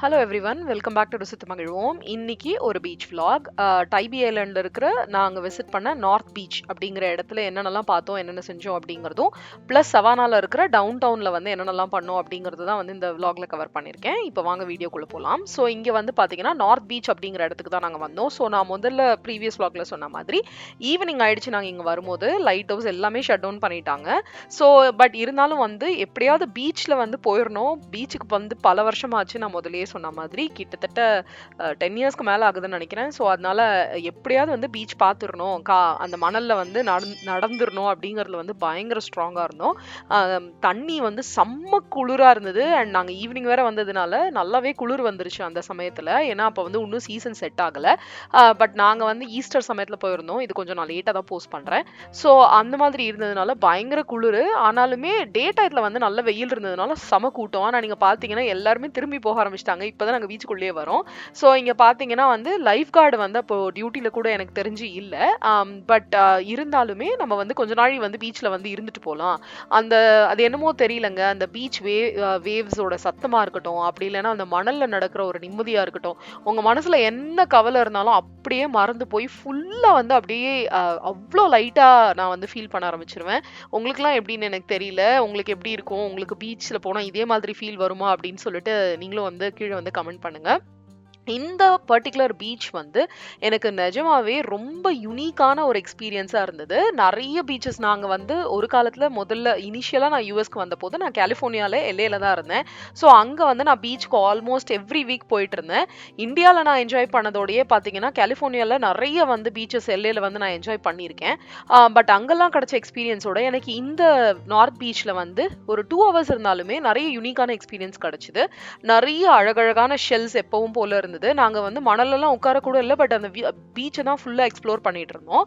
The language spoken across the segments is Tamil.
Hello everyone welcome back to ருசித்து மகிழ்வோம் இன்னைக்கு ஒரு பீச் vlog. டைபி ஐலண்டில் இருக்கிற நாங்கள் விசிட் பண்ண நார்த் பீச் அப்படிங்கிற இடத்துல என்னென்னலாம் பார்த்தோம் என்னென்ன செஞ்சோம் அப்படிங்கிறதும் ப்ளஸ் சவானாவில் இருக்கிற டவுன் டவுனில் வந்து என்னென்னலாம் பண்ணோம் அப்படிங்கிறது தான் வந்து இந்த vlogல கவர் பண்ணியிருக்கேன். இப்போ வாங்க வீடியோக்குள்ளே போகலாம் ஸோ இங்கே வந்து பார்த்தீங்கன்னா நார்த் பீச் அப்படிங்கிற இடத்துக்கு தான் நாங்கள் வந்தோம். ஸோ நான் முதல்ல ப்ரீவியஸ் vlogல சொன்ன மாதிரி ஈவினிங் ஆயிடுச்சு நாங்கள் இங்கே வரும்போது. லைட் ஹவுஸ் எல்லாமே ஷட் டவுன் பண்ணிட்டாங்க. ஸோ பட் இருந்தாலும் வந்து எப்படியாவது பீச்சில் வந்து போயிடணும். பீச்சுக்கு வந்து பல வருஷம் ஆச்சு நான் முதலே சொன்ன மாதிரி கிட்டத்தட்ட டென் இயர்ஸ்க்கு மேலே ஆகுதுன்னு நினைக்கிறேன். ஸோ அதனால எப்படியாவது வந்து பீச் பார்த்துடணும் கா அந்த மணலில் வந்து நடந் நடந்துடணும் அப்படிங்கிறதுல வந்து பயங்கர ஸ்ட்ராங்காக இருந்தோம். தண்ணி வந்து செம்ம குளிராக இருந்தது. அண்ட் நாங்கள் ஈவினிங் வேற வந்ததுனால நல்லாவே குளிர் வந்துருச்சு அந்த சமயத்தில். ஏன்னா அப்போ வந்து இன்னும் சீசன் செட் ஆகலை. பட் நாங்கள் வந்து ஈஸ்டர் சமயத்தில் போயிருந்தோம். இது கொஞ்சம் நான் லேட்டாக தான் போஸ்ட் பண்ணுறேன் ஸோ அந்த மாதிரி இருந்ததுனால பயங்கர குளிர். ஆனாலுமே டே டயத்தில் வந்து நல்ல வெயில் இருந்ததுனால செம கூட்டம். ஆனால் நீங்கள் பார்த்தீங்கன்னா எல்லாருமே திரும்பி போக ஆரம்பிச்சிட்டாங்க. இப்போ தான் நாங்கள் பீச்சுக்குள்ளேயே வரோம். ஸோ இங்கே பார்த்தீங்கன்னா வந்து லைஃப் கார்டு வந்து அப்போ டியூட்டியில் கூட எனக்கு தெரிஞ்சு இல்லை. பட் இருந்தாலுமே நம்ம வந்து கொஞ்ச நாள் வந்து பீச்சில் வந்து இருந்துட்டு போகலாம் அந்த அது என்னமோ தெரியலங்க. அந்த பீச் வே வேவ்ஸோட சத்தமாக இருக்கட்டும் அப்படி இல்லைன்னா அந்த மணலில் நடக்கிற ஒரு நிம்மதியாக இருக்கட்டும் உங்கள் மனசில் என்ன கவலை இருந்தாலும் அப்படியே மறந்து போய் ஃபுல்லாக வந்து அப்படியே அவ்வளோ லைட்டாக நான் வந்து ஃபீல் பண்ண ஆரம்பிச்சிருவேன். உங்களுக்குலாம் எப்படின்னு எனக்கு தெரியல. உங்களுக்கு எப்படி இருக்கும்? உங்களுக்கு பீச்சில் போனால் இதே மாதிரி ஃபீல் வருமா? அப்படின்னு சொல்லிட்டு நீங்களும் வந்து கீழே வந்து கமெண்ட் பண்ணுங்க. இந்த பர்டிகுலர் பீச் வந்து எனக்கு நிஜமாவே ரொம்ப யுனிக்கான ஒரு எக்ஸ்பீரியன்ஸாக இருந்தது. நிறைய பீச்சஸ் நாங்கள் வந்து ஒரு காலத்தில் முதல்ல இனிஷியலாக நான் யூஎஸ்க்கு வந்தபோது நான் கலிஃபோர்னியாவில் எல்ஏல தான் இருந்தேன். ஸோ அங்கே வந்து நான் பீச்சுக்கு ஆல்மோஸ்ட் எவ்ரி வீக் போயிட்டு இருந்தேன். இந்தியாவில் நான் என்ஜாய் பண்ணதோடயே பார்த்தீங்கன்னா கலிஃபோர்னியாவில் நிறைய வந்து பீச்சஸ் எல்ஏல வந்து நான் என்ஜாய் பண்ணியிருக்கேன். பட் அங்கெல்லாம் கிடச்ச எக்ஸ்பீரியன்ஸோட எனக்கு இந்த நார்த் பீச்சில் வந்து ஒரு டூ ஹவர்ஸ் இருந்தாலுமே நிறைய யூனிக்கான எக்ஸ்பீரியன்ஸ் கிடச்சிது. நிறைய அழகழகான ஷெல்ஸ் எப்பவும் போல இருந்தது. நாங்கள் வந்து மணலெல்லாம் உட்கார கூட இல்லை பட் அந்த பீச்சை தான் ஃபுல்லாக எக்ஸ்ப்ளோர் பண்ணிட்டு இருந்தோம்.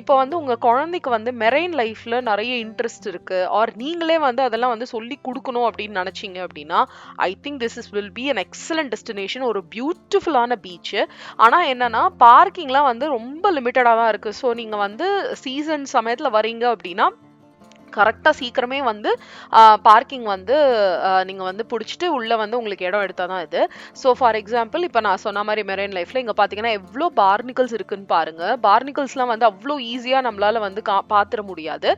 இப்போ வந்து உங்கள் குழந்தைக்கு வந்து மெரைன் லைஃப்பில் நிறைய இன்ட்ரெஸ்ட் இருக்குது ஆர் நீங்களே வந்து அதெல்லாம் வந்து சொல்லி கொடுக்கணும் அப்படின்னு நினச்சிங்க அப்படின்னா I think this is will be an excellent destination ஒரு பியூட்டிஃபுல்லான பீச்சு ஆனால் என்னென்னா பார்க்கிங்லாம் வந்து ரொம்ப லிமிட்டடாக தான் இருக்குது ஸோ நீங்கள் வந்து சீசன் சமயத்தில் வரீங்க அப்படின்னா கரெக்டாக சீக்கிரமே வந்து பார்க்கிங் வந்து நீங்கள் வந்து பிடிச்சிட்டு உள்ளே வந்து உங்களுக்கு இடம் எடுத்தால் தான் இது. ஸோ ஃபார் எக்ஸாம்பிள் இப்போ நான் சொன்ன மாதிரி மெரைன் லைஃப்பில் இங்கே பார்த்தீங்கன்னா எவ்வளோ பார்னிக்கல்ஸ் இருக்குன்னு பாருங்கள் பார்னிக்கல்ஸ்லாம் வந்து அவ்வளோ ஈஸியாக நம்மளால் வந்து கா பார்த்துட முடியாது.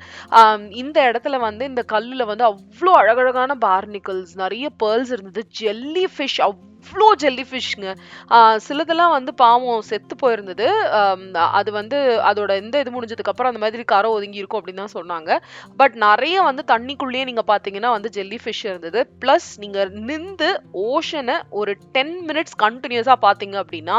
இந்த இடத்துல வந்து இந்த கல்லில் வந்து அவ்வளோ அழகழகான பார்னிக்கல்ஸ் நிறைய பேர்ல்ஸ் இருந்தது. ஜெல்லி ஃபிஷ் அவ்வளோ ஜெல்லி ஃபிஷ்ங்க சிலதெல்லாம் வந்து பாவம் செத்து போயிருந்தது. அது வந்து அதோட எந்த இது முடிஞ்சதுக்கப்புறம் அந்த மாதிரி கரை ஒதுங்கி இருக்கும் அப்படின்னு தான் சொன்னாங்க. பட் நிறைய வந்து தண்ணிக்குள்ளேயே நீங்கள் பார்த்தீங்கன்னா வந்து ஜெல்லி ஃபிஷ் இருந்தது. ப்ளஸ் நீங்கள் நின்று ஓஷனை ஒரு டென் மினிட்ஸ் கண்டினியூஸாக பார்த்தீங்க அப்படின்னா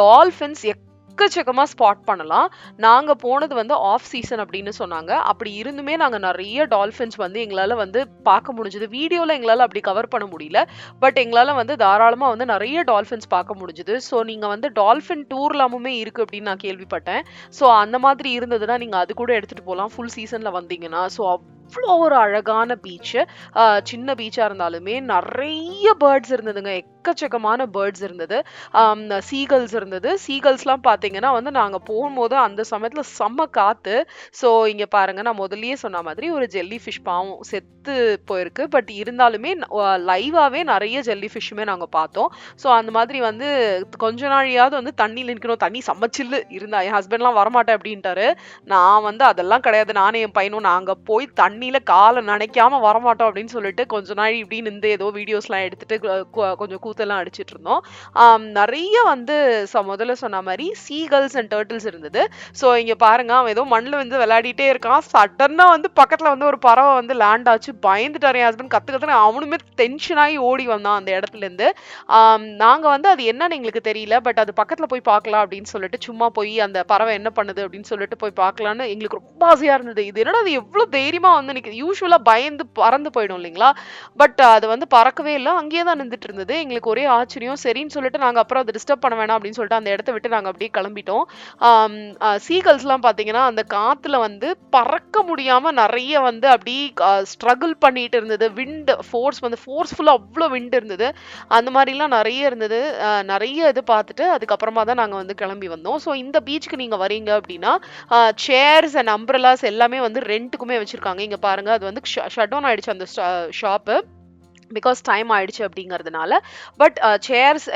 டால்ஃபின்ஸ் எக்கச்சக்கமாக ஸ்பாட் பண்ணலாம். நாங்கள் போனது வந்து ஆஃப் சீசன் அப்படின்னு சொன்னாங்க. அப்படி இருந்துமே நாங்கள் நிறைய டால்ஃபின்ஸ் வந்து எங்களால் வந்து பார்க்க முடிஞ்சது. வீடியோவில் எங்களால் அப்படி கவர் பண்ண முடியல. பட் எங்களால் வந்து தாராளமாக வந்து நிறைய டால்ஃபின்ஸ் பார்க்க முடிஞ்சது. ஸோ நீங்கள் வந்து டால்ஃபின் டூர்லாமுமே இருக்குது அப்படின்னு நான் கேள்விப்பட்டேன். ஸோ அந்த மாதிரி இருந்ததுன்னா நீங்கள் அது கூட எடுத்துகிட்டு போகலாம் ஃபுல் சீசனில் வந்தீங்கன்னா. ஸோ அவ்வளோ ஒரு அழகான பீச்சு சின்ன பீச்சாக இருந்தாலுமே நிறைய பேர்ட்ஸ் இருந்ததுங்க. எக்கச்சக்கமான பேர்ட்ஸ் இருந்தது. சீகல்ஸ் இருந்தது. சீகல்ஸ்லாம் பார்த்தீங்கன்னா வந்து நாங்கள் போகும்போது அந்த சமயத்தில் செம்ம காற்று ஸோ இங்கே பாருங்க நான் முதல்லயே சொன்ன மாதிரி ஒரு ஜெல்லி ஃபிஷ் பாவம் செத்து போயிருக்கு. பட் இருந்தாலுமே லைவாகவே நிறைய ஜெல்லி ஃபிஷ்ஷுமே நாங்கள் பார்த்தோம். ஸோ அந்த மாதிரி வந்து கொஞ்ச நாளையாவது வந்து தண்ணியில் நிற்கணும் தண்ணி சமைச்சில்லு இருந்தா என் ஹஸ்பண்ட்லாம் வரமாட்டேன் அப்படின்ட்டாரு. நான் வந்து அதெல்லாம் கிடையாது. நானே என் பையனும் நாங்கள் போய் தண்ணியில் காலை நினைக்காம வரமாட்டோம் அப்படின்னு சொல்லிட்டு கொஞ்ச நாள் இப்படி நின்று ஏதோ வீடியோஸ்லாம் எடுத்துட்டு கு- கொஞ்சம் கூத்தெல்லாம் அடிச்சிட்டு இருந்தோம் நிறைய வந்து ச- முதல்ல சொன்ன மாதிரி சீகல்ஸ் அண்ட் டர்ட்டில்ஸ் இருந்தது. ஸோ இங்கே பாருங்க அவன் ஏதோ மண்ணில் வந்து விளையாடிட்டே இருக்கான். சடனாக வந்து பக்கத்தில் வந்து ஒரு பறவை வந்து லேண்ட் ஆச்சு. பயந்துட்டார் என் ஹஸ்பண்ட் கற்று கற்றுன்னு அவனுமே டென்ஷன் ஆகி ஓடி வந்தான் அந்த இடத்துல இருந்து. நாங்கள் வந்து அது என்னன்னு எங்களுக்கு தெரியல பட் அது பக்கத்தில் போய் பார்க்கலாம் அப்படின்னு சொல்லிட்டு சும்மா போய் அந்த பறவை என்ன பண்ணுது அப்படின்னு சொல்லிட்டு போய் பார்க்கலான்னு எங்களுக்கு ரொம்ப ஆசையாக இருந்தது. இது என்னடா அது எவ்வளோ தைரியமாக வந்து நிற்குது யூஸ்வலாக பயந்து பறந்து போயிடும் இல்லைங்களா? பட் அது வந்து பறக்கவே இல்லை அங்கேயே தான் நின்றுட்டு இருந்தது. எங்களுக்கு ஒரே ஆச்சரியம். சரின்னு சொல்லிட்டு நாங்கள் அப்புறம் அதை டிஸ்டர்ப் பண்ண வேணாம் அப்படின்னு சொல்லிட்டு அந்த இடத்த விட்டு நாங்கள் அப்படியே கிளம்பிட்டோம். சீகல்ஸ்லாம் பார்த்தீங்கன்னா அந்த காற்றுல வந்து பறக்க முடியாமல் நிறைய வந்து அப்படி ஸ்ட்ரகிள் பண்ணிட்டு இருந்தது. விண்டு ஃபோர்ஸ் வந்து ஃபோர்ஸ்ஃபுல்லாக அவ்வளோ விண்டு இருந்தது. அந்த மாதிரிலாம் நிறைய இருந்தது. நிறைய இது பார்த்துட்டு அதுக்கப்புறமா தான் நாங்கள் வந்து கிளம்பி வந்தோம். ஸோ இந்த பீச்சுக்கு நீங்கள் வரீங்க அப்படின்னா சேர்ஸ் அண்ட் அம்ப்ரலாஸ் எல்லாமே வந்து ரெண்ட்டுக்குமே வச்சுருக்காங்க. இங்கே பாருங்கள் அது வந்து ஷட் டவுன் ஆகிடுச்சு அந்த ஷாப்பு பிகாஸ் டைம் ஆயிடுச்சு அப்படிங்கிறதுனால. But chairs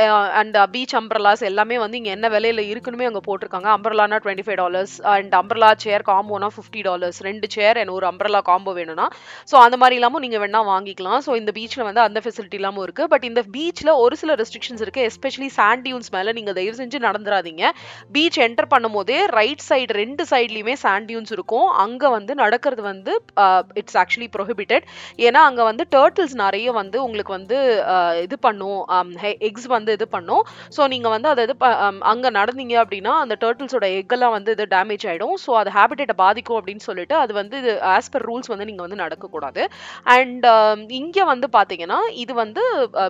and beach umbrellas எல்லாமே வந்து இங்கே என்ன விலையில இருக்குன்னு அங்கே போட்டிருக்காங்க. அம்பர்லானா twenty five dollars and umbrella chair காம்போனா fifty dollars ரெண்டு சேர் அண்ட் ஒரு அம்பர்லா காம்போ வேணும்னா. ஸோ அந்த மாதிரி இல்லாமல் நீங்கள் வேணா வாங்கிக்கலாம். ஸோ இந்த பீச்சில் வந்து அந்த ஃபெசிலிட்டி இல்லாமல் இருக்குது பட் இந்த பீச்சில் ஒரு சில ரெஸ்ட்ரிக்ஷன்ஸ் இருக்குது எஸ்பெஷலி சாண்ட் டியூன்ஸ் மேலே நீங்கள் தயவு செஞ்சு நடந்துடாதீங்க பீச் என்டர் பண்ணும் போதே ரைட் சைடு ரெண்டு சைட்லேயுமே சாண்ட் டியூன்ஸ் இருக்கும். அங்கே வந்து நடக்கிறது வந்து இட்ஸ் ஆக்சுவலி ப்ரொஹிபிட்டட் ஏன்னா அங்கே வந்து டேர்ட்டில்ஸ் நிறைய வந்து வந்து உங்களுக்கு வந்து இது பண்ணும். எக்ஸ் வந்து இது பண்ணும். ஸோ நீங்கள் வந்து அதை இது அங்கே நடந்தீங்க அப்படின்னா அந்த டேர்ட்டில்ஸோட எக்கெல்லாம் வந்து இது டேமேஜ் ஆகிடும் ஸோ அது ஹேபிட்டேட்டை பாதிக்கும் அப்படின்னு சொல்லிட்டு அது வந்து இது ஆஸ் பர் ரூல்ஸ் வந்து நீங்கள் வந்து நடக்கக்கூடாது. அண்ட் இங்கே வந்து பார்த்தீங்கன்னா இது வந்து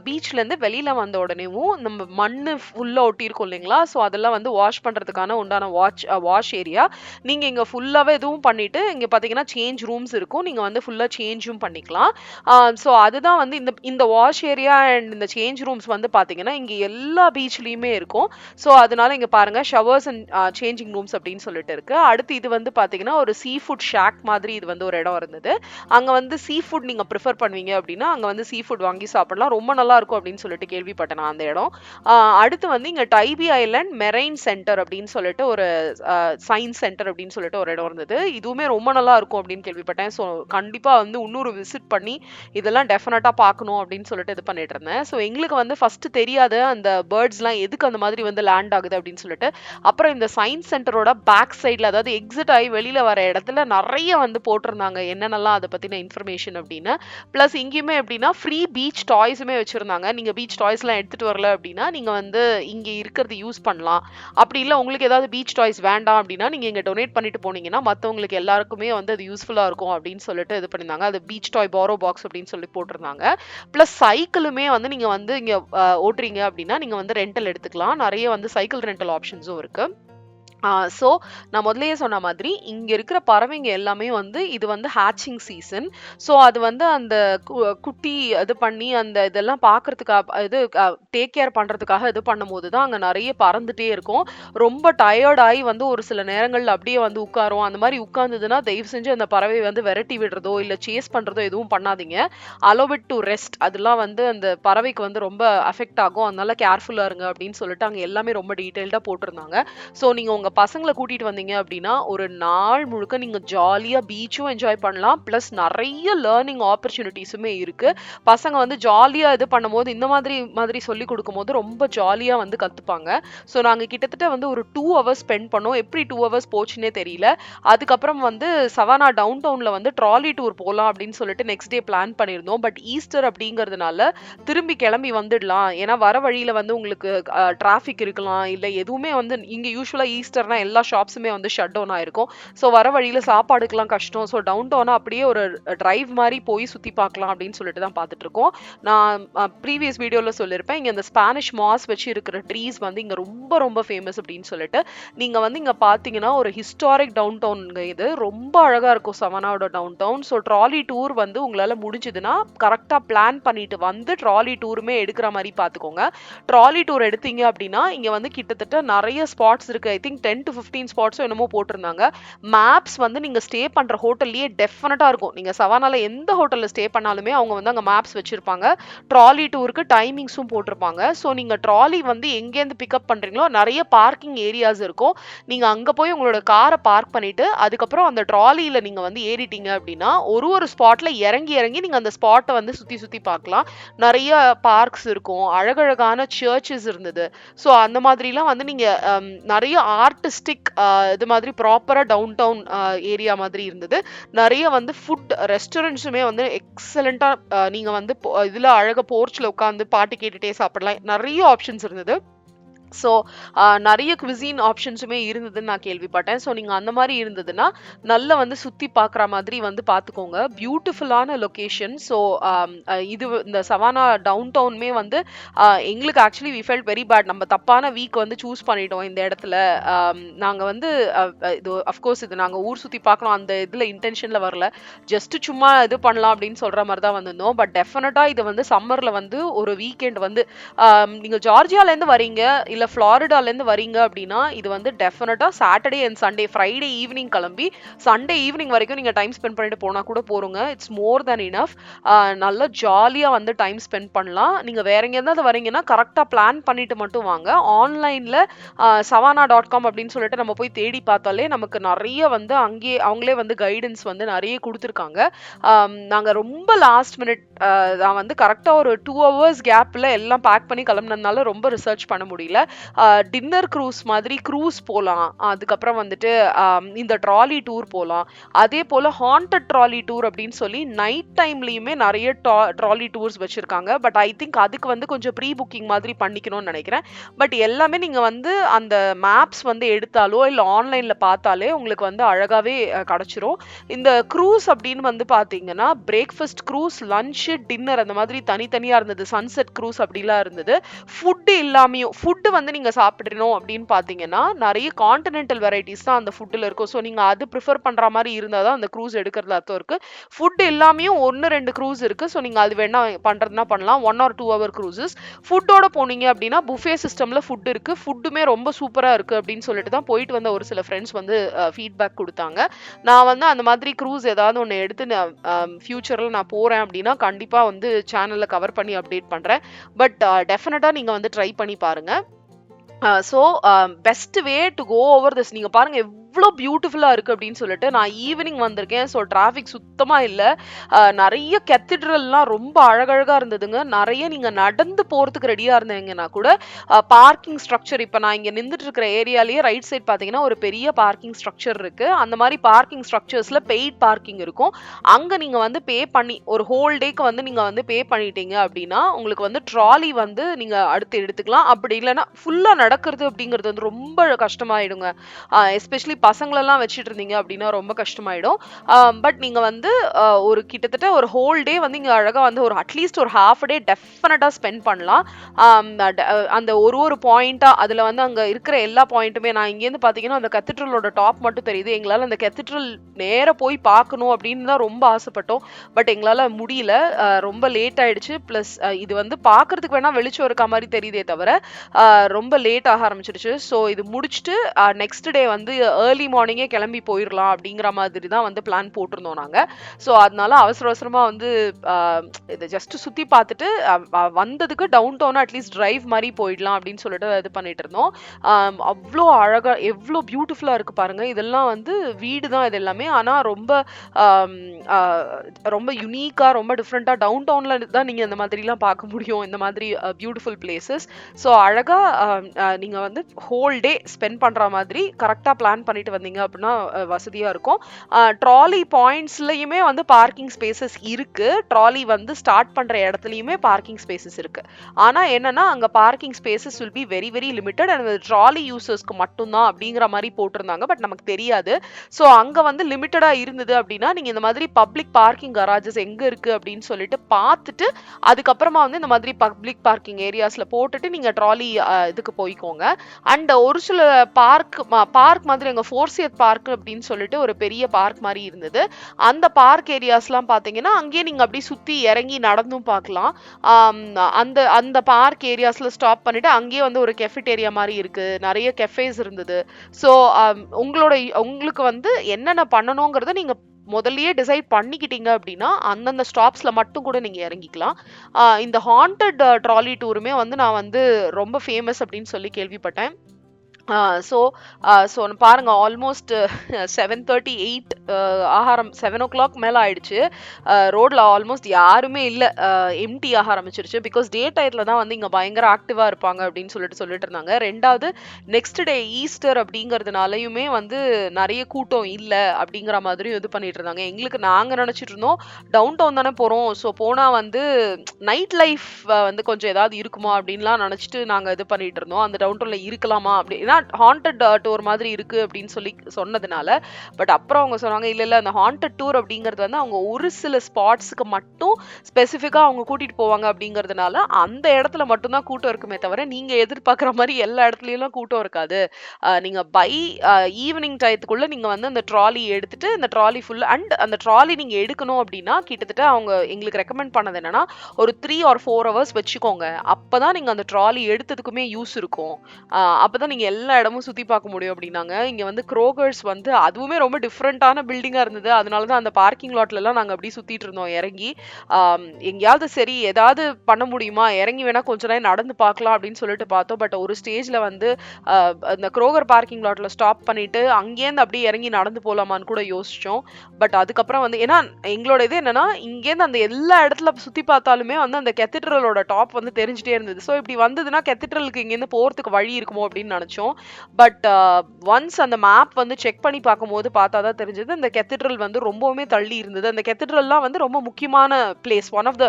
பீச்லேருந்து வெளியில் வந்த உடனேவும் நம்ம மண் ஃபுல்லாக ஒட்டியிருக்கோம் இல்லைங்களா? ஸோ அதெல்லாம் வந்து வாஷ் பண்ணுறதுக்கான உண்டான வாஷ் வாஷ் ஏரியா நீங்கள் இங்கே ஃபுல்லாகவே இதுவும் பண்ணிவிட்டு இங்கே பார்த்தீங்கன்னா சேஞ்ச் ரூம்ஸ் இருக்கும். நீங்கள் வந்து ஃபுல்லாக சேஞ்சும் பண்ணிக்கலாம். ஸோ அதுதான் வந்து இந்த இந்த வாஷ் ஏரியா அண்ட் இந்த சேஞ்ச் ரூம்ஸ் வந்து பார்த்தீங்கன்னா இங்கே எல்லா பீச்லேயுமே இருக்கும். ஸோ அதனால இங்கே பாருங்க ஷவர்ஸ் அண்ட் சேஞ்சிங் ரூம்ஸ் அப்படின்னு சொல்லிட்டு இருக்கு. அடுத்து இது வந்து பார்த்தீங்கன்னா ஒரு சீ ஃபுட் ஷாக் மாதிரி இது வந்து ஒரு இடம் இருந்தது. அங்கே வந்து சீ ஃபுட் நீங்கள் ப்ரிஃபர் பண்ணுவீங்க அப்படின்னா அங்கே வந்து சீ ஃபுட் வாங்கி சாப்பிடலாம். ரொம்ப நல்லா இருக்கும் அப்படின்னு சொல்லிட்டு கேள்விப்பட்டேன் நான் அந்த இடம். அடுத்து வந்து இங்கே டைபி ஐலண்ட் மெரைன் சென்டர் அப்படின்னு சொல்லிட்டு ஒரு சயின்ஸ் சென்டர் அப்படின்னு சொல்லிட்டு ஒரு இடம் இருந்தது. இதுவுமே ரொம்ப நல்லா இருக்கும் அப்படின்னு கேள்விப்பட்டேன். ஸோ கண்டிப்பாக வந்து இன்னொரு விசிட் பண்ணி இதெல்லாம் டெஃபினட்டாக பார்க்கணும் அப்படின்னு சொல்லிட்டு இது பண்ணிட்டு இருந்தேன். ஸோ எங்களுக்கு வந்து ஃபர்ஸ்ட் தெரியாத அந்த பேர்ட்ஸ்லாம் எதுக்கு அந்த மாதிரி வந்து லேண்ட் ஆகுது அப்படின்னு சொல்லிட்டு அப்புறம் இந்த சயின்ஸ் சென்டரோட பேக் சைடில் அதாவது எக்ஸிட் ஆகி வெளியில் வர இடத்துல நிறைய வந்து போட்டிருந்தாங்க. என்னென்னலாம் அதை பற்றின இன்ஃபர்மேஷன் அப்படின்னு. ப்ளஸ் இங்கேயுமே எப்படின்னா ஃப்ரீ பீச் டாய்ஸுமே வச்சுருந்தாங்க. நீங்கள் பீச் டாய்ஸ்லாம் எடுத்துகிட்டு வரல அப்படின்னா நீங்கள் வந்து இங்கே இருக்கிறது யூஸ் பண்ணலாம். அப்படி இல்லை உங்களுக்கு ஏதாவது பீச் டாய்ஸ் வேண்டாம் அப்படின்னா நீங்கள் இங்கே டொனேட் பண்ணிட்டு போனீங்கன்னா மற்றவங்களுக்கு எல்லாருக்குமே வந்து அது யூஸ்ஃபுல்லாக இருக்கும் அப்படின்னு சொல்லிட்டு இது பண்ணியிருந்தாங்க அது பீச் டாய் பாரோ பாக்ஸ் அப்படின்னு சொல்லி போட்டிருந்தாங்க. ப்ளஸ் சைக்கிளுமே வந்து நீங்கள் வந்து இங்கே ஓட்டுறீங்க அப்படின்னா நீங்கள் வந்து ரெண்டல் எடுத்துக்கலாம். நிறைய வந்து சைக்கிள் ரெண்டல் ஆப்ஷன்ஸும் இருக்குது ஸோ நான் முதலேயே சொன்ன மாதிரி இங்கே இருக்கிற பறவைங்க எல்லாமே வந்து இது வந்து ஹேச்சிங் சீசன் ஸோ அது வந்து அந்த கு- குட்டி இது பண்ணி அந்த இதெல்லாம் பார்க்கறதுக்காக இது டேக் கேர் பண்ணுறதுக்காக இது பண்ணும்போது தான் அங்கே நிறைய பறந்துட்டே இருக்கும். ரொம்ப டயர்டாகி வந்து ஒரு சில நேரங்களில் அப்படியே வந்து உட்காரும். அந்த மாதிரி உட்காந்துதுன்னா தயவு செஞ்சு அந்த பறவை வந்து விரட்டி விடுறதோ இல்லை சேஸ் பண்ணுறதோ எதுவும் பண்ணாதீங்க. அலோவ் இட் டு ரெஸ்ட் அதெல்லாம் வந்து அந்த பறவைக்கு வந்து ரொம்ப அஃபெக்ட் ஆகும். அதனால கேர்ஃபுல்லாக இருங்க அப்படின்னு சொல்லிட்டு அங்கே எல்லாமே ரொம்ப டீட்டெயில்டாக போட்டிருந்தாங்க. ஸோ நீங்கள் உங்கள் பசங்களை கூட்டிகிட்டு வந்தீங்க அப்படின்னா ஒரு நாள் முழுக்க நீங்கள் ஜாலியாக பீச்சும் என்ஜாய் பண்ணலாம். ப்ளஸ் நிறைய லேர்னிங் ஆப்பர்ச்சுனிட்டிஸுமே இருக்குது பசங்க வந்து ஜாலியாக இது பண்ணும்போது இந்த மாதிரி மாதிரி சொல்லி கொடுக்கும்போது ரொம்ப ஜாலியாக வந்து கற்றுப்பாங்க ஸோ நாங்கள் கிட்டத்தட்ட வந்து ஒரு டூ ஹவர்ஸ் ஸ்பெண்ட் பண்ணோம். எப்படி டூ ஹவர்ஸ் போச்சுன்னே தெரியல. அதுக்கப்புறம் வந்து சவானா டவுன் டவுனில் வந்து ட்ராலி டூர் போகலாம் அப்படின்னு சொல்லிட்டு நெக்ஸ்ட் டே பிளான் பண்ணியிருந்தோம். பட் ஈஸ்டர் அப்படிங்கிறதுனால திரும்பி கிளம்பி வந்துடலாம். ஏன்னா வர வழியில் வந்து உங்களுக்கு டிராஃபிக் இருக்கலாம். இல்லை எதுவுமே வந்து இங்கே யூஸ்வலாக ஈஸ்டர்னா எல்லா ஷாப்ஸுமே வந்து ஷட் டவுன் ஆயிருக்கும். ஸோ வர வழியில் சாப்பாடுக்கெல்லாம் கஷ்டம். ஸோ டவுன் டவுனாக அப்படியே ஒரு டிரைவ் மாதிரி போய் சுற்றி பார்க்கலாம் அப்படின்னு சொல்லிட்டு தான் பார்த்துட்டு இருக்கோம் நான் ப்ரீவியஸ் வீடியோவில் சொல்லியிருப்பேன் இங்கே இந்த ஸ்பானிஷ் மாஸ் வச்சு இருக்கிற ட்ரீஸ் வந்து இங்கே ரொம்ப ரொம்ப ஃபேமஸ் அப்படின்னு சொல்லிட்டு. நீங்கள் வந்து இங்கே பார்த்தீங்கன்னா ஒரு ஹிஸ்டாரிக் டவுன் டவுன் இது. ரொம்ப அழகாக இருக்கும் சவனாவோட downtown so trolley tour வந்து உங்களால் முடிஞ்சதுன்னா கரெக்டாக பிளான் பண்ணிட்டு வந்து ட்ராலி டூருமே எடுக்கிற மாதிரி பார்த்துக்கோங்க. ட்ராலி டூர் எடுத்தீங்க அப்படின்னா இங்கே வந்து கிட்டத்தட்ட நிறைய ஸ்பாட்ஸ் இருக்குது I think ten to fifteen ஸ்பாட்ஸும் என்னமோ போட்டிருந்தாங்க. மேப்ஸ் வந்து நீங்கள் ஸ்டே பண்ணுற ஹோட்டல்லையே டெஃபினட்டாக இருக்கும். நீங்கள் சவானால எந்த ஹோட்டலில் ஸ்டே பண்ணாலுமே அவங்க வந்து அங்கே மேப்ஸ் வச்சுருப்பாங்க. ட்ராலி டூருக்கு டைமிங்ஸும் போட்டிருப்பாங்க. ஸோ நீங்கள் ட்ராலி வந்து எங்கேருந்து பிக்கப் பண்ணுறீங்களோ நிறைய பார்க்கிங் ஏரியாஸ் இருக்கும். நீங்கள் அங்கே போய் உங்களோட காரை பார்க் பண்ணிவிட்டு அதுக்கப்புறம் அந்த ட்ராலியில் நீங்கள் வந்து ஏறிட்டீங்க அப்படின்னா ஒரு ஒரு ஸ்பாட்டில் இறங்கி இறங்கி நீங்கள் அந்த ஸ்பாட்டை வந்து சுற்றி சுற்றி பார்க்கலாம். நிறைய பார்க்ஸ் இருக்கும். அழகழகான சர்ச்சஸ் இருந்தது. ஸோ அந்த மாதிரிலாம் வந்து நீங்கள் நிறைய ஆர்டிஸ்டிக் uh, இது மாதிரி ப்ராப்பராக டவுன் டவுன் ஏரியா மாதிரி இருந்தது. நிறைய வந்து ஃபுட் ரெஸ்டாரண்ட்ஸுமே வந்து எக்ஸலண்ட்டாக uh, நீங்கள் வந்து இதில் அழகாக போர்ச்சில் உட்காந்து பாட்டு கேட்டுகிட்டே சாப்பிடலாம். நிறைய ஆப்ஷன்ஸ் இருந்தது. ஸோ நிறைய குவிசின் ஆப்ஷன்ஸுமே இருந்ததுன்னு நான் கேள்விப்பட்டேன். ஸோ நீங்கள் அந்த மாதிரி இருந்ததுன்னா நல்லா வந்து சுற்றி பார்க்குற மாதிரி வந்து பார்த்துக்கோங்க. பியூட்டிஃபுல்லான லொக்கேஷன் ஸோ இது இந்த சவானா டவுன் டவுனுமே வந்து எங்களுக்கு actually we felt very bad நம்ம தப்பான வீக் வந்து சூஸ் பண்ணிட்டோம் இந்த இடத்துல. நாங்கள் வந்து இது அஃப்கோர்ஸ் இது நாங்கள் ஊர் சுற்றி பார்க்கணும். அந்த இதில் இன்டென்ஷனில் வரல. ஜஸ்ட் சும்மா இது பண்ணலாம் அப்படின்னு சொல்கிற மாதிரி தான் வந்திருந்தோம். பட் டெஃபினட்டாக இது வந்து சம்மரில் வந்து ஒரு வீக்கெண்ட் வந்து நீங்கள் ஜார்ஜியாலேருந்து வரீங்க இல்லை ஃப்ளாரிடாலேருந்து வரீங்க அப்படின்னா இது வந்து டெஃபினட்டாக Saturday and Sunday Friday evening கிளம்பி சண்டே ஈவினிங் வரைக்கும் நீங்கள் டைம் ஸ்பெண்ட் பண்ணிட்டு போனால் கூட போகிறோங்க இட்ஸ் மோர் தென் இனஃப் நல்லா ஜாலியாக வந்து டைம் ஸ்பெண்ட் பண்ணலாம். நீங்கள் வேற எங்கேயாவது வரீங்கன்னா கரெக்டாக பிளான் பண்ணிட்டு மட்டும் வாங்க. ஆன்லைனில் சவானா டாட் காம் அப்படின்னு சொல்லிட்டு நம்ம போய் தேடி பார்த்தாலே நமக்கு நிறைய வந்து அங்கேயே அவங்களே வந்து கைடன்ஸ் வந்து நிறைய கொடுத்துருக்காங்க. நாங்கள் ரொம்ப லாஸ்ட் மினிட் நான் வந்து கரெக்டாக ஒரு டூ ஹவர்ஸ் கேப்பில் எல்லாம் பேக் பண்ணி கிளம்புனதுனால ரொம்ப ரிசர்ச் பண்ண முடியல. டின்னர் க்ரூஸ் மாதிரி க்ரூஸ் போகலாம் அதுக்கப்புறம் வந்துட்டு இந்த ட்ராலி டூர் போகலாம் அதே போல் ஹாண்டட் ட்ராலி டூர் அப்படின்னு சொல்லி நைட் டைம்லேயுமே நிறைய ட்ராலி டூர்ஸ் வச்சுருக்காங்க. பட் ஐ திங்க் அதுக்கு வந்து கொஞ்சம் ப்ரீ புக்கிங் மாதிரி பண்ணிக்கணும்னு நினைக்கிறேன். பட் எல்லாமே நீங்கள் வந்து அந்த மேப்ஸ் வந்து எடுத்தாலோ இல்லை ஆன்லைனில் பார்த்தாலே உங்களுக்கு வந்து அழகாகவே கிடச்சிரும். இந்த க்ரூஸ் அப்படின்னு வந்து பார்த்தீங்கன்னா பிரேக்ஃபாஸ்ட் க்ரூஸ் லஞ்சு டின்னர் அந்த மாதிரி தனித்தனியாக இருந்தது. சன்செட் க்ரூஸ் அப்படிலாம் இருந்தது. ஃபுட்டு இல்லாமையும் ஃபுட்டு வந்து நீங்கள் சாப்பிட்றணும் அப்படின்னு பார்த்தீங்கன்னா நிறைய கான்டினென்டல் வெரைட்டிஸ் தான் அந்த ஃபுட்டில் இருக்கும். ஸோ நீங்கள் அது ப்ரிஃபர் பண்ணுற மாதிரி இருந்தால் தான் அந்த க்ரூஸ் எடுக்கிறதுல அர்த்தம் இருக்குது ஃபுட் இல்லாமையும் ஒன்று ரெண்டு க்ரூஸ் இருக்குது ஸோ நீங்கள் அது வேணா பண்ணுறதுனா பண்ணலாம். One or two hour cruises ஃபுட்டோட போனீங்க அப்படின்னா புஃபே சிஸ்டமில் ஃபுட் இருக்குது ஃபுட்டுமே ரொம்ப சூப்பராக இருக்குது அப்படின்னு சொல்லிட்டு தான் போயிட்டு வந்த ஒரு சில ஃப்ரெண்ட்ஸ் வந்து ஃபீட்பேக் கொடுத்தாங்க. நான் வந்து அந்த மாதிரி க்ரூஸ் ஏதாவது ஒன்று எடுத்து நான் ஃப்யூச்சரில் நான் போகிறேன் அப்படின்னா கண்டிப்பாக வந்து சேனலில் கவர் பண்ணி அப்டேட் பண்ணுறேன் பட் டெஃபினட்டாக நீங்கள் வந்து ட்ரை பண்ணி பாருங்கள் so best way to go over this நீங்கள் பாருங்கள் அவ்வளோ பியூட்டிஃபுல்லாக இருக்குது அப்படின்னு சொல்லிட்டு நான் ஈவினிங் வந்திருக்கேன். ஸோ டிராஃபிக் சுத்தமாக இல்லை. நிறைய கெத்திட்ரல்லாம் ரொம்ப அழகழகாக இருந்ததுங்க. நிறைய நீங்கள் நடந்து போகிறதுக்கு ரெடியாக இருந்தீங்கன்னா கூட பார்க்கிங் ஸ்ட்ரக்சர் இப்போ நான் இங்கே நின்றுட்டு இருக்கிற ஏரியாலேயே ரைட் சைட் பார்த்தீங்கன்னா ஒரு பெரிய பார்க்கிங் ஸ்ட்ரக்சர் இருக்குது அந்த மாதிரி பார்க்கிங் ஸ்ட்ரக்சர்ஸில் பெய்ட் பார்க்கிங் இருக்கும். அங்கே நீங்கள் வந்து பே பண்ணி ஒரு ஹோல் டேக்கு வந்து நீங்கள் வந்து பே பண்ணிட்டீங்க அப்படின்னா உங்களுக்கு வந்து ட்ராலி வந்து நீங்கள் அடுத்து எடுத்துக்கலாம். அப்படி இல்லைன்னா ஃபுல்லாக நடக்கிறது அப்படிங்கிறது வந்து ரொம்ப கஷ்டமாயிடுங்க. எஸ்பெஷலி பசங்களெல்லாம் வச்சுட்டு இருந்தீங்க அப்படின்னா ரொம்ப கஷ்டமாயிடும். பட் நீங்கள் வந்து ஒரு கிட்டத்தட்ட ஒரு ஹோல் டே வந்து இங்கே அழகாக வந்து ஒரு அட்லீஸ்ட் ஒரு ஹாஃப் டே டெஃபினட்டாக ஸ்பெண்ட் பண்ணலாம். அந்த ஒரு ஒரு பாயிண்ட்டாக அதில் வந்து அங்கே இருக்கிற எல்லா பாயிண்ட்டுமே நான் இங்கேருந்து பார்த்தீங்கன்னா அந்த கத்திட்ரலோட டாப் மட்டும் தெரியுது. எங்களால் அந்த கெத்திட்ரல் நேராக போய் பார்க்கணும் அப்படின்னு தான் ரொம்ப ஆசைப்பட்டோம். பட் எங்களால் முடியல. ரொம்ப லேட் ஆயிடுச்சு. ப்ளஸ் இது வந்து பார்க்கறதுக்கு வேணால் வெளிச்சம் இருக்க மாதிரி தெரியுதே தவிர ரொம்ப லேட் ஆக ஆரம்பிச்சிருச்சு. ஸோ இது முடிச்சுட்டு நெக்ஸ்ட் டே வந்து ஏர்லி மார்னிங்கே கிளம்பி போயிடலாம் அப்படிங்கிற மாதிரி தான் வந்து பிளான் போட்டிருந்தோம் நாங்கள் ஸோ அதனால அவசர அவசரமாக வந்து இதை ஜஸ்ட் சுற்றி பார்த்துட்டு வந்ததுக்கு டவுன் டவுன் அட்லீஸ்ட் டிரைவ் மாதிரி போயிடலாம் அப்படின்னு சொல்லிட்டு இது பண்ணிட்டு இருந்தோம். அவ்வளோ அழகாக எவ்வளோ பியூட்டிஃபுல்லாக இருக்குது பாருங்கள் இதெல்லாம் வந்து வீடு தான் இது எல்லாமே. ஆனால் ரொம்ப ரொம்ப யூனிக்காக ரொம்ப டிஃப்ரெண்ட்டாக டவுன் டவுனில் தான் நீங்கள் இந்த மாதிரிலாம் பார்க்க முடியும். இந்த மாதிரி பியூட்டிஃபுல் பிளேசஸ் ஸோ அழகாக நீங்கள் வந்து ஹோல் டே ஸ்பெண்ட் பண்ணுற மாதிரி கரெக்டாக பிளான் பண்ணிட்டு வந்தீங்க அப்படின்னா வசதியாக இருக்கும். ட்ராலி பாயிண்ட்ஸ்லையுமே வந்து பார்க்கிங் ஸ்பேசஸ் இருக்குது ட்ராலி வந்து ஸ்டார்ட் பண்ணுற இடத்துலையுமே பார்க்கிங் ஸ்பேசஸ் இருக்கு. ஆனால் என்னன்னா அங்கே parking spaces will be very very limited and trolley யூசர்ஸ்க்கு மட்டும்தான் அப்படிங்கிற மாதிரி போட்டிருந்தாங்க. பட் நமக்கு தெரியாது. ஸோ அங்கே வந்து லிமிட்டடாக இருந்தது அப்படின்னா நீங்கள் இந்த மாதிரி பப்ளிக் பார்க்கிங் கராஜஸ் எங்கே இருக்கு அப்படின்னு சொல்லிட்டு பார்த்துட்டு அதுக்கப்புறமா வந்து இந்த மாதிரி பப்ளிக் பார்க்கிங் ஏரியாஸில் போட்டுட்டு நீங்கள் ட்ராலி இதுக்கு போய்க்கோங்க. அண்ட் ஒரு சில பார்க் பார்க் மாதிரி அங்கே ஃபோர்சியத் பார்க் அப்படின்னு சொல்லிட்டு ஒரு பெரிய பார்க் மாதிரி இருந்தது. அந்த பார்க் ஏரியாஸ்லாம் பார்த்தீங்கன்னா அங்கேயே நீங்கள் அப்படியே சுற்றி இறங்கி நடந்தும் பார்க்கலாம். அந்த அந்த பார்க் ஏரியாஸில் ஸ்டாப் பண்ணிவிட்டு அங்கேயே வந்து ஒரு கெஃபிடேரியா மாதிரி இருக்குது நிறைய கெஃபேஸ் இருந்தது. ஸோ உங்களோட உங்களுக்கு வந்து என்னென்ன பண்ணணுங்கிறத நீங்கள் முதல்லயே டிசைட் பண்ணிக்கிட்டீங்க அப்படின்னா அந்தந்த ஸ்டாப்ஸில் மட்டும் கூட நீங்கள் இறங்கிக்கலாம். இந்த ஹாண்டட் ட்ராலி டூருமே வந்து நான் வந்து ரொம்ப ஃபேமஸ் அப்படின்னு சொல்லி கேள்விப்பட்டேன். ஸோ ஸோ பாருங்க ஆல்மோஸ்ட் செவன் தேர்ட்டி எயிட் ஆகாரம் செவன் ஓ கிளாக் மேலே ஆயிடுச்சு. ரோட்ல ஆல்மோஸ்ட் யாருமே இல்லை. எம்டி ஆக ஆரம்பிச்சிருச்சு. பிகாஸ் டே டயத்தில் தான் வந்து இங்கே பயங்கர ஆக்டிவாக இருப்பாங்க அப்படின்னு சொல்லிட்டு சொல்லிட்டு இருந்தாங்க. ரெண்டாவது நெக்ஸ்ட் டே ஈஸ்டர் அப்படிங்கிறதுனாலையுமே வந்து நிறைய கூட்டம் இல்லை அப்படிங்கிற மாதிரியும் இது பண்ணிட்டு இருந்தாங்க. எங்களுக்கு நாங்கள் நினச்சிட்டு இருந்தோம் டவுன் டவுன் தானே போகிறோம் ஸோ போனால் வந்து நைட் லைஃப் வந்து கொஞ்சம் ஏதாவது இருக்குமா அப்படின்லாம் நினச்சிட்டு நாங்கள் இது பண்ணிட்டு இருந்தோம். அந்த டவுன் டவுனில் இருக்கலாமா அப்படின்னா ஏன்னா ஹாண்டட் டூர் மாதிரி இருக்கு அப்படின்னு சொல்லி சொன்னதுனால பட் அப்புறம் அவங்க சொன்னாங்க இல்லை இல்லை அந்த ஹாண்டட் டூர் அப்படிங்கிறது வந்து அவங்க ஒரு சில ஸ்பாட்ஸ்க்கு மட்டும் ஸ்பெசிஃபிக்காக அவங்க கூட்டிட்டு போவாங்க அப்படிங்கிறதுனால அந்த இடத்துல மட்டும்தான் கூட்டம் இருக்குமே தவிர நீங்கள் எதிர்பார்க்குற மாதிரி எல்லா இடத்துலயும் கூட்டம் இருக்காது. நீங்கள் பை ஈவினிங் டயத்துக்குள்ளே நீங்கள் வந்து அந்த ட்ராலி எடுத்துட்டு அந்த ட்ராலி ஃபுல் அண்ட் அந்த ட்ராலி நீங்கள் எடுக்கணும் அப்படின்னா கிட்டத்தட்ட அவங்க எங்களுக்கு ரெக்கமெண்ட் பண்ணது என்னன்னா ஒரு த்ரீ ஆர் ஃபோர் ஹவர்ஸ் வச்சுக்கோங்க. அப்போ தான் நீங்கள் அந்த ட்ராலி எடுத்ததுக்குமே யூஸ் இருக்கும். அப்போ தான் நீங்கள் எல்லா எல்லா இடமும் சுற்றி பார்க்க முடியும் அப்படின்னாங்க. இங்கே வந்து குரோகர்ஸ் வந்து அதுவுமே ரொம்ப டிஃப்ரெண்ட்டான பில்டிங்காக இருந்தது. அதனாலதான் அந்த பார்க்கிங் லாட்லலாம் நாங்கள் அப்படியே சுற்றிட்டு இருந்தோம். இறங்கி எங்கேயாவது சரி ஏதாவது பண்ண முடியுமா? இறங்கி வேணால் கொஞ்ச நேரம் நடந்து பார்க்கலாம் அப்படின்னு சொல்லிட்டு பார்த்தோம். பட் ஒரு ஸ்டேஜில் வந்து அந்த குரோகர் பார்க்கிங் லாட்டில் ஸ்டாப் பண்ணிட்டு அங்கேருந்து அப்படியே இறங்கி நடந்து போகலாமான்னு கூட யோசித்தோம் பட் அதுக்கப்புறம் வந்து ஏன்னா எங்களோட இது என்னன்னா இங்கேருந்து அந்த எல்லா இடத்துல சுற்றி பார்த்தாலுமே வந்து அந்த கெத்திட்ரலோட டாப் வந்து தெரிஞ்சுட்டே இருந்தது. ஸோ இப்படி வந்ததுன்னா கெத்திட்ரலுக்கு இங்கேருந்து போகிறதுக்கு வழி இருக்குமோ அப்படின்னு நினச்சோம். பட் ஒன்ஸ் uh, அந்த மேப் வந்து செக் பண்ணி பார்க்கும்போது பார்த்தா தான் தெரிஞ்சது அந்த கெத்திட்ரல் வந்து ரொம்பவுமே தள்ளி இருந்தது. அந்த கெத்திட்ரல்லாம் வந்து ரொம்ப முக்கியமான place one of the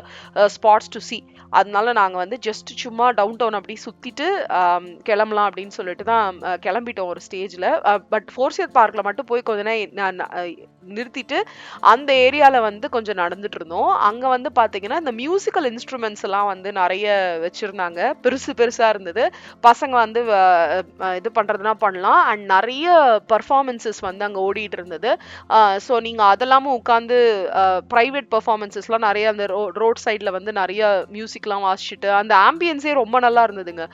spots to see அதனால நாங்கள் வந்து ஜஸ்ட் சும்மா டவுன் டவுன் அப்படி சுற்றிட்டு um, கிளம்பலாம் அப்படின்னு சொல்லிட்டு தான் um, கிளம்பிட்டோம் ஒரு ஸ்டேஜில் பட் ஃபோர்சியத் பார்க்கில் மட்டும் போய் கொஞ்ச நேரம் நான் நிறுத்திட்டு அந்த ஏரியாவில் வந்து கொஞ்சம் நடந்துட்டு இருந்தோம். அங்கே வந்து பார்த்தீங்கன்னா இந்த மியூசிக்கல் இன்ஸ்ட்ருமெண்ட்ஸ் எல்லாம் வந்து நிறைய வச்சுருந்தாங்க. பெருசு பெருசாக இருந்தது. பசங்க வந்து இது பண்ணுறதுனா பண்ணலாம். அண்ட் நிறைய பர்ஃபார்மன்சஸ் வந்து அங்கே ஓடிட்டு இருந்தது. ஸோ நீங்கள் அதெல்லாமும் உட்காந்து ப்ரைவேட் பர்ஃபார்மன்சஸ்லாம் நிறைய அந்த ரோ ரோட் சைடில் வந்து நிறைய மியூசிக்லாம் வாசிச்சுட்டு அந்த ஆம்பியன்ஸே ரொம்ப நல்லா இருந்ததுங்க.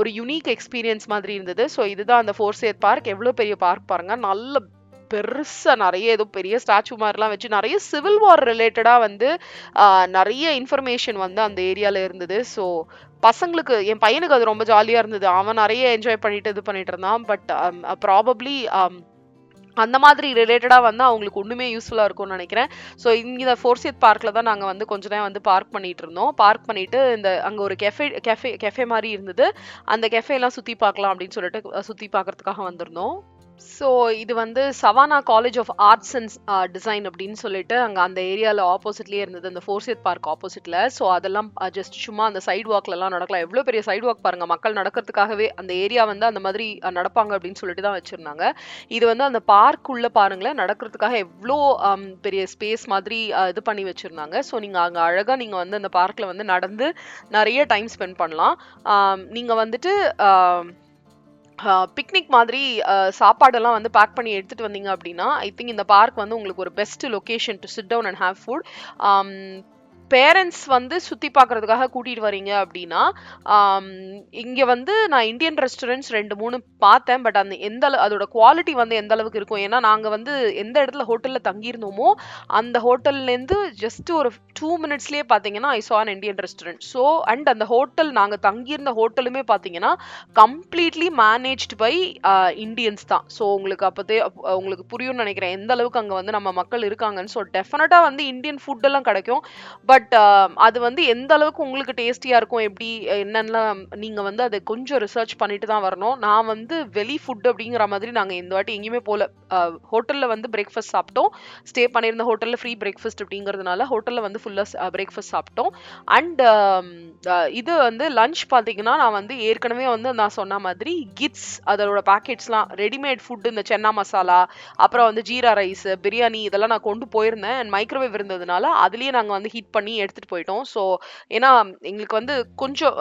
ஒரு யூனிக் எக்ஸ்பீரியன்ஸ் மாதிரி இருந்தது. ஸோ இதுதான் அந்த ஃபோர்சேத் பார்க் எவ்வளோ பெரிய பார்க் பாருங்க. நல்ல பெருசாக நிறைய ஏதோ பெரிய ஸ்டாச்சு மாதிரிலாம் வச்சு நிறைய சிவில் வார் ரிலேட்டடாக வந்து நிறைய இன்ஃபர்மேஷன் வந்து அந்த ஏரியாவில் இருந்தது. ஸோ பசங்களுக்கு என் பையனுக்கு அது ரொம்ப ஜாலியாக இருந்தது. அவன் நிறைய என்ஜாய் பண்ணிட்டு இது பண்ணிட்டு இருந்தான். பட் ப்ராபப்ளி um, um, அந்த மாதிரி ரிலேட்டடாக வந்து அவங்களுக்கு ஒன்றுமே யூஸ்ஃபுல்லாக இருக்கும்னு நினைக்கிறேன். ஸோ இந்த ஃபோர்சியத் பார்க்கில் தான் நாங்கள் வந்து கொஞ்ச நேரம் வந்து பார்க் பண்ணிட்டு இருந்தோம். பார்க் பண்ணிட்டு இந்த அங்கே ஒரு கெஃபே கெஃபே கெஃபே மாதிரி இருந்தது. அந்த கெஃபேலாம் சுற்றி பார்க்கலாம் அப்படின்னு சொல்லிட்டு சுற்றி பார்க்குறதுக்காக பார்க்கறதுக்காக வந்திருந்தோம். ஸோ இது வந்து Savannah College of Arts and Design அப்படின்னு சொல்லிட்டு அங்கே அந்த ஏரியாவில் ஆப்போசிட்லேயே இருந்தது அந்த ஃபோர்சியத் பார்க் ஆப்போசிட்டில் ஸோ அதெல்லாம் uh, ஜஸ்ட் சும்மா அந்த சைடு வாக்லலாம் நடக்கலாம் எவ்வளோ பெரிய சைடு வாக் பாருங்கள் மக்கள் நடக்கிறதுக்காகவே அந்த ஏரியா வந்து அந்த மாதிரி uh, நடப்பாங்க அப்படின்னு சொல்லிட்டு தான் வச்சுருந்தாங்க. இது வந்து அந்த பார்க் உள்ளே பாருங்களேன் நடக்கிறதுக்காக எவ்வளோ um, பெரிய ஸ்பேஸ் மாதிரி uh, இது பண்ணி வச்சுருந்தாங்க. ஸோ நீங்கள் அங்கே அழகாக நீங்கள் வந்து அந்த பார்க்கில் வந்து நடந்து நிறைய டைம் ஸ்பெண்ட் பண்ணலாம். Um, நீங்கள் வந்துட்டு um, பிக்னிக் மாதிரி சாப்பாடெல்லாம் வந்து பேக் பண்ணி எடுத்துகிட்டு வந்தீங்க அப்படின்னா ஐ திங்க் இந்த பார்க் வந்து உங்களுக்கு ஒரு best location to sit down and have food parents வந்து சுற்றி பார்க்கறதுக்காக கூட்டிகிட்டு வரீங்க அப்படின்னா இங்கே வந்து நான் இந்தியன் ரெஸ்டாரண்ட்ஸ் ரெண்டு மூணு பார்த்தேன் பட் அந்த எந்த அளவு அதோட குவாலிட்டி வந்து எந்த அளவுக்கு இருக்கும்? ஏன்னா நாங்கள் வந்து எந்த இடத்துல ஹோட்டலில் தங்கியிருந்தோமோ அந்த ஹோட்டல்லேருந்து ஜஸ்ட் ஒரு டூ மினிட்ஸ்லேயே பார்த்தீங்கன்னா I saw an Indian restaurant so and அந்த ஹோட்டல் நாங்கள் தங்கியிருந்த ஹோட்டலுமே பார்த்தீங்கன்னா கம்ப்ளீட்லி மேனேஜ்டு பை இந்தியன்ஸ் தான். ஸோ உங்களுக்கு அப்போதே உங்களுக்கு புரியும்னு நினைக்கிறேன் எந்த அளவுக்கு அங்கே வந்து நம்ம மக்கள் இருக்காங்கன்னு. ஸோ டெஃபினட்டாக வந்து இந்தியன் ஃபுட்டெல்லாம் கிடைக்கும். பட் பட் uh, அது வந்து எந்த அளவுக்கு உங்களுக்கு டேஸ்டியாக இருக்கும் எப்படி என்னென்னலாம் நீங்கள் வந்து அதை கொஞ்சம் ரிசர்ச் பண்ணிட்டு தான் வரணும். நான் வந்து வெளி ஃபுட் அப்படிங்கிற மாதிரி நாங்கள் இந்த வாட்டி எங்கேயுமே போல. ஹோட்டலில் வந்து பிரேக்ஃபாஸ்ட் சாப்பிட்டோம். ஸ்டே பண்ணியிருந்த ஹோட்டலில் ஃப்ரீ பிரேக்ஃபாஸ்ட் அப்படிங்கிறதுனால ஹோட்டலில் வந்து ஃபுல்லாக பிரேக்ஃபாஸ்ட் சாப்பிட்டோம். Um, அண்ட் இது வந்து லஞ்ச் பார்த்தீங்கன்னா நான் வந்து ஏற்கனவே வந்து நான் சொன்ன மாதிரி கிட்ஸ் அதோட பேக்கெட்ஸ்லாம் ரெடிமேட் ஃபுட்டு இந்த சென்னா மசாலா அப்புறம் வந்து ஜீரா ரைஸ் பிரியாணி இதெல்லாம் நான் கொண்டு போயிருந்தேன். அண்ட் மைக்ரோவேவ் இருந்ததுனால அதுலேயே நாங்கள் வந்து ஹீட் பண்ணி எடுத்துட்டு போயிட்டோம். ஸோ ஏன்னா எங்களுக்கு வந்து கொஞ்சம்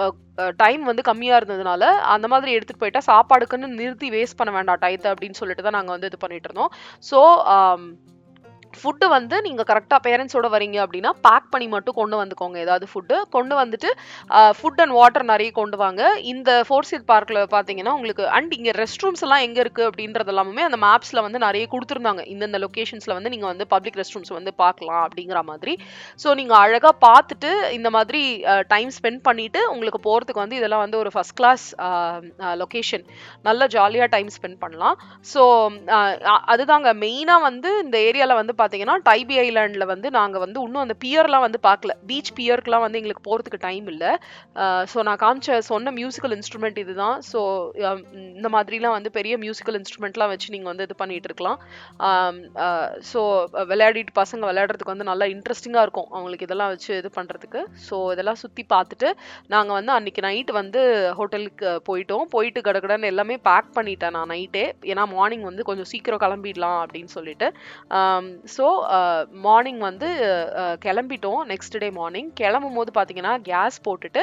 டைம் வந்து கம்மியா இருந்ததுனால அந்த மாதிரி எடுத்துட்டு போயிட்டா சாப்பாடுக்குன்னு நிறுத்தி வேஸ்ட் பண்ண வேண்டாம் டயத்தை அப்படின்னு சொல்லிட்டு தான் நாங்க வந்து இது பண்ணிட்டு இருந்தோம். ஸோ ஃபுட்டு வந்து நீங்கள் கரெக்டாக பேரண்ட்ஸோட வரீங்க அப்படின்னா பேக் பண்ணி மட்டும் கொண்டு வந்துக்கோங்க. ஏதாவது ஃபுட்டு கொண்டு வந்துட்டு ஃபுட் அண்ட் வாட்டர் நிறைய கொண்டு வாங்க. இந்த ஃபோர் சீட் பார்க்கில் பார்த்தீங்கன்னா உங்களுக்கு அண்ட் இங்கே ரெஸ்ட் ரூம்ஸ் எல்லாம் எங்கே இருக்குது அப்படின்றது எல்லாமே அந்த மேப்ஸில் வந்து நிறைய கொடுத்துருந்தாங்க. இந்தந்த லொக்கேஷன்ஸில் வந்து நீங்கள் வந்து பப்ளிக் ரெஸ்ட் ரூம்ஸ் வந்து பார்க்கலாம் அப்படிங்கிற மாதிரி. ஸோ நீங்கள் அழகாக பார்த்துட்டு இந்த மாதிரி டைம் ஸ்பெண்ட் பண்ணிவிட்டு உங்களுக்கு போகிறதுக்கு வந்து இதெல்லாம் வந்து ஒரு ஃபஸ்ட் கிளாஸ் லொக்கேஷன் நல்ல ஜாலியாக டைம் ஸ்பெண்ட் பண்ணலாம். ஸோ அதுதாங்க. மெயினாக வந்து இந்த ஏரியாவில் வந்து பார்த்தீங்கன்னா டைபி ஐலாண்டில் வந்து நாங்கள் வந்து இன்னும் அந்த பியர்லாம் வந்து பார்க்கல பீச் பியர்க்கெலாம் வந்து எங்களுக்கு போகிறதுக்கு டைம் இல்லை. ஸோ நான் காமிச்ச சொன்ன மியூசிக்கல் இன்ஸ்ட்ருமெண்ட் இதுதான். ஸோ இந்த மாதிரிலாம் வந்து பெரிய மியூசிக்கல் இன்ஸ்ட்ருமெண்ட்லாம் வச்சு நீங்கள் வந்து இது பண்ணிட்டு இருக்கலாம். ஸோ விளையாடிட்டு பசங்க விளையாடுறதுக்கு வந்து நல்லா இன்ட்ரெஸ்டிங்காக இருக்கும். அவங்களுக்கு இதெல்லாம் வச்சு இது பண்ணுறதுக்கு ஸோ இதெல்லாம் சுற்றி பார்த்துட்டு நாங்கள் வந்து அன்றைக்கி நைட் வந்து ஹோட்டலுக்கு போயிட்டோம். போயிட்டு கடகடன்னு எல்லாமே பேக் பண்ணிட்டேன் நான் நைட்டே ஏன்னா மார்னிங் வந்து கொஞ்சம் சீக்கிரம் கிளம்பிடலாம் அப்படின்னு சொல்லிட்டு. ஸோ மார்னிங் uh, வந்து uh, uh, கிளம்பிட்டோம். நெக்ஸ்ட் டே மார்னிங் கிளம்பும் போது பார்த்தீங்கன்னா கேஸ் போட்டுட்டு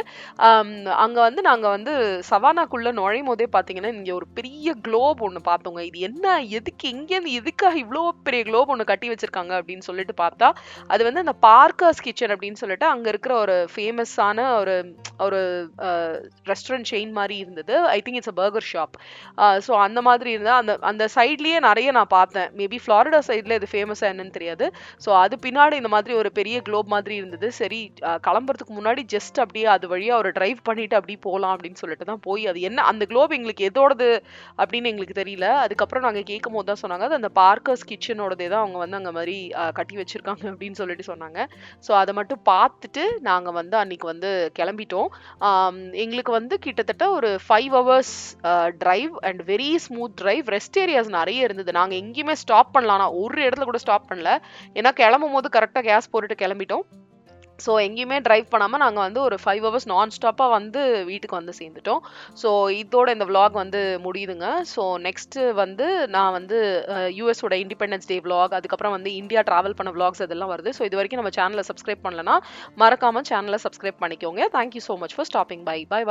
um, அங்கே வந்து நாங்கள் வந்து சவானாக்குள்ளே நுழையும் போதே பார்த்தீங்கன்னா இங்கே ஒரு பெரிய குளோப் ஒன்று பார்த்தோங்க. இது என்ன எதுக்கு எங்கேருந்து எதுக்காக இவ்வளோ பெரிய குளோப் ஒன்று கட்டி வச்சிருக்காங்க அப்படின்னு சொல்லிட்டு பார்த்தா அது வந்து அந்த பார்க்கர்ஸ் கிச்சன் அப்படின்னு சொல்லிட்டு அங்கே இருக்கிற ஒரு ஃபேமஸான ஒரு ஒரு ரெஸ்டாரண்ட் செயின் மாதிரி இருந்தது. I think it's a burger shop so அந்த மாதிரி இருந்தால் அந்த அந்த சைட்லேயே நிறைய நான் பார்த்தேன். மேபி ஃப்ளாரிடா சைடில் இது ஃபேமஸாக என்னன்னு தெரியாது. ஸோ அது பின்னாடி இந்த மாதிரி ஒரு பெரிய குளோப் மாதிரி இருந்தது. சரி கிளம்புறதுக்கு முன்னாடி ஜஸ்ட் அப்படியே அது வழியாக ஒரு டிரைவ் பண்ணிட்டு அப்படியே போகலாம் அப்படின்னு சொல்லிட்டு தான் போய் அது என்ன அந்த குளோப் எங்களுக்கு எதோடது அப்படின்னு எங்களுக்கு தெரியல. அதுக்கப்புறம் நாங்கள் கேட்கும் போது தான் சொன்னாங்க. அது அந்த பார்க்கர்ஸ் கிச்சனோடதே தான் அவங்க வந்து அங்கே மாதிரி கட்டி வச்சிருக்காங்க அப்படின்னு சொல்லிட்டு சொன்னாங்க. ஸோ அதை மட்டும் பார்த்துட்டு நாங்கள் வந்து அன்னைக்கு வந்து கிளம்பிட்டோம். எங்களுக்கு வந்து கிட்டத்தட்ட ஒரு five hours drive and very smooth drive rest areas நிறைய இருந்தது. நாங்கள் எங்கேயுமே ஸ்டாப் பண்ணலாம் ஒரு இடத்துல கூட ஸ்டாப் பண்ணல. ஏன்னா கிளம்பும் போது கரெக்டாக கேஸ் போட்டுட்டு கிளம்பிட்டோம். ஸோ எங்கேயுமே ட்ரைவ் பண்ணாமல் நாங்கள் வந்து ஒரு ஃபைவ் ஹவர்ஸ் நான் ஸ்டாப்பாக வந்து வீட்டுக்கு வந்து சேர்ந்துட்டோம். ஸோ இதோட இந்த vlog வந்து முடியுதுங்க. ஸோ நெக்ஸ்ட்டு வந்து நான் வந்து யூஎஸோட இண்டிபெண்டன்ஸ் டே vlog அதுக்கப்புறம் வந்து இந்தியா ட்ராவல் பண்ண vlogs அதெல்லாம் வருது. ஸோ இது வரைக்கும் நம்ம சேனலை சப்ஸ்கிரைப் பண்ணலன்னா மறக்காமல் சேனலை சப்ஸ்கிரைப் பண்ணிக்கோங்க. Thank you so much for stopping bye bye bye